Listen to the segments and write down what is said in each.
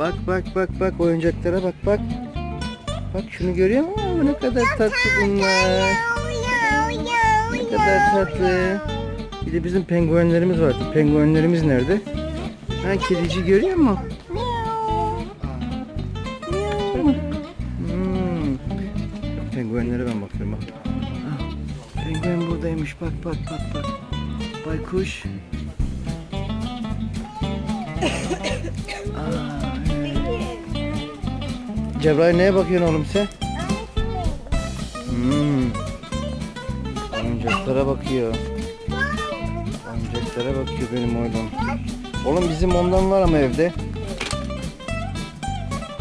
Bak bak bak bak oyuncaklara bak bak. Bak şunu görüyor musun? Ne kadar tatlı bunlar. Ne kadar tatlı. Bir de bizim penguenlerimiz vardı. Penguenlerimiz nerede? Ha kedici görüyor musun? Hmm. Penguenlere ben bakıyorum bak. Ah, Penguen buradaymış bak bak bak bak. Baykuş. Aa, evet. Cebrail neye bakıyorsun oğlum sen? Hmm. Oyuncaklara bakıyor. Oyuncaklara bakıyor benim oğlum. Oğlum bizim ondan var ama evde.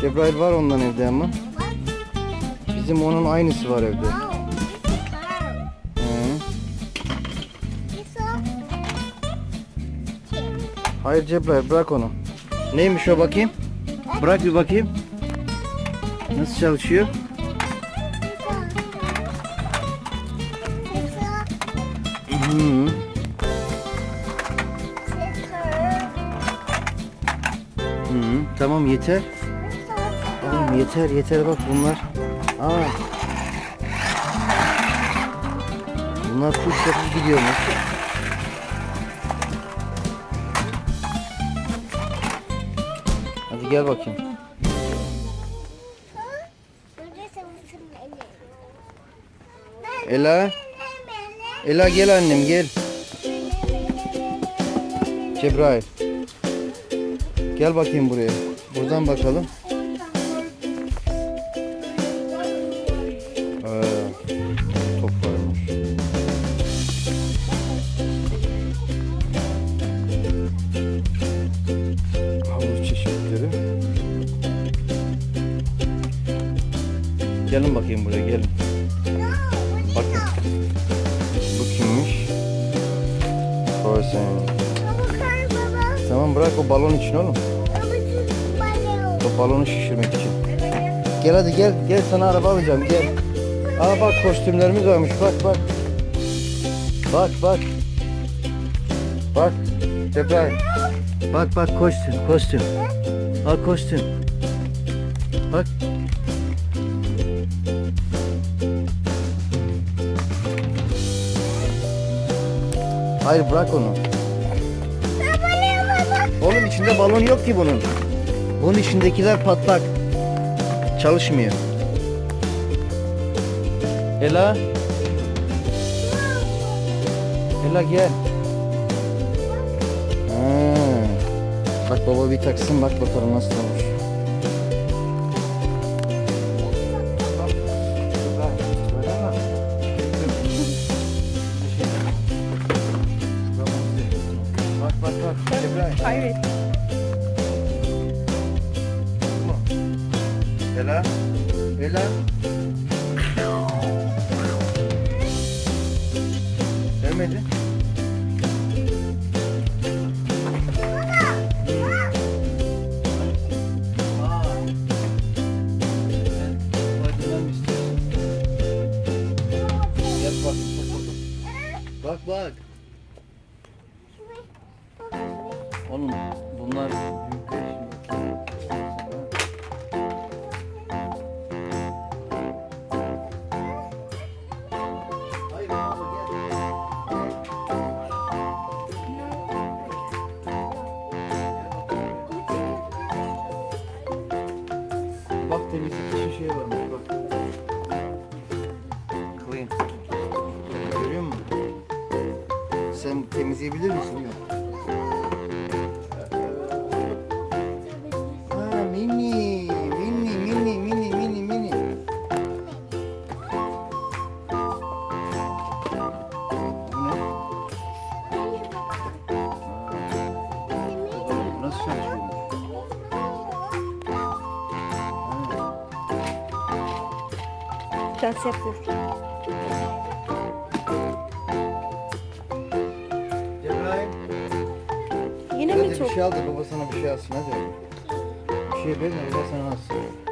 Cebrail var ondan evde ama. Bizim onun aynısı var evde. Hı. Hayır Cebrail bırak onu. Neymiş o bakayım? Bırak bir bakayım. Nasıl çalışıyor? Hı. Hı. Tamam yeter. Oğlum yeter yeter bak bunlar. Aa. Bunlar kuş yapıp gidiyormuş. Hadi gel bakayım. Ela. Ela gel annem gel. Cebrail. Gel bakayım buraya. Buradan bakalım. Aa, top varmış. Çeşitleri. Gelin bakayım buraya gelin. Frozen. Tamam bırak o balon için oğlum. O balonu şişirmek için. Gel hadi gel. Gel sana araba alacağım gel. Aa bak kostümlerimiz varmış bak bak. Bak bak. Bak. Cebrail. Bak bak kostüm kostüm. Al kostüm. Bak. Hayır bırak onu. Oğlum içinde balon yok ki bunun. Bunun içindekiler patlak. Çalışmıyor. Ela. Ela gel. Ha. Bak baba bir taksın bak bakalım nasıl olmuş. Ela. Ela. Bak. Bak bak. Oğlum bunlar Sen temizleyebilir misin? Yok. Ha mini, mini, mini, mini, mini, mini. Bu ne? Bu Nasıl çalışıyormuş? Dans. Şey al da baba sana bir şey alsın hadi. Bir şey verin baba sana alsın.